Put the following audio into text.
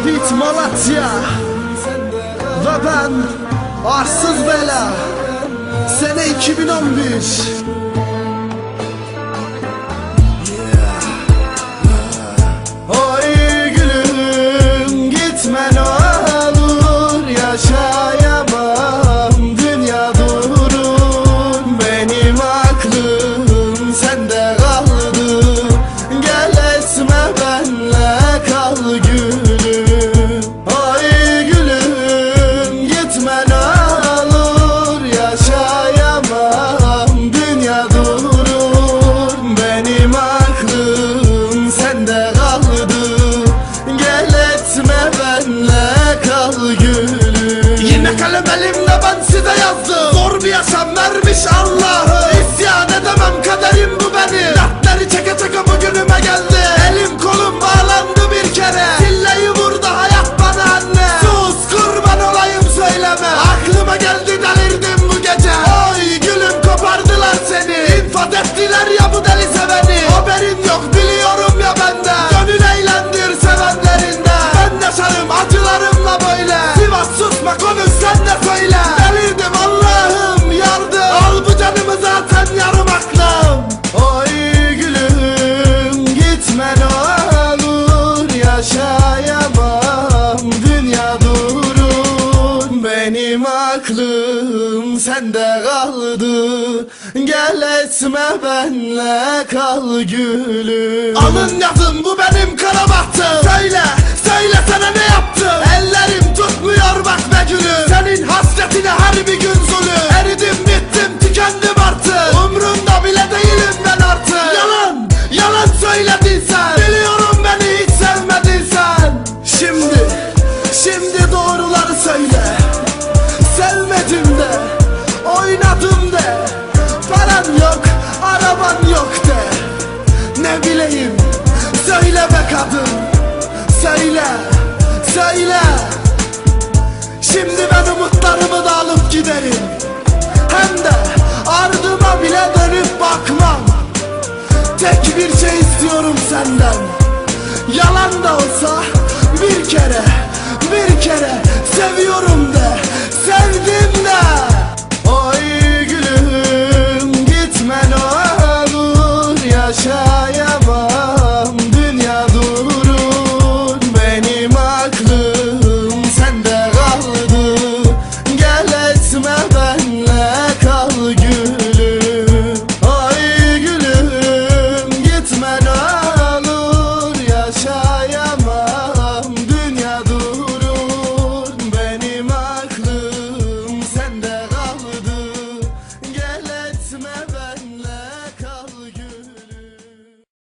Hobbit Malatya Ve ben Arsız Bela. Sene 2011 Oy gülüm gitme ne kal gülüm. Yine kalem elimde ben size yazdım. Zor bir yaşam vermiş Allah'ım sende kaldı. Gel etme benle kal gülüm. Alın yazın bu benim kara bahtım Söyle söyle sana ne yaptım? Ellerim tutmuyor bak be gülüm. Senin hasretine her bir gün zulüm. Eridim bittim tükendim artık. Umrunda bile değilim ben artık. Yalan yalan söyledin sen Biliyorum beni hiç sevmedin sen Şimdi şimdi doğruları söyle. Sevmedim de oynadım de Paran yok, araban yok de. Ne bileyim, söyle be kadın Söyle, söyle. Şimdi ben umutlarımı da alıp giderim. Hem de ardıma bile dönüp bakmam. Tek bir şey istiyorum senden. Yalan da olsa bir kere, bir kere seviyorum de.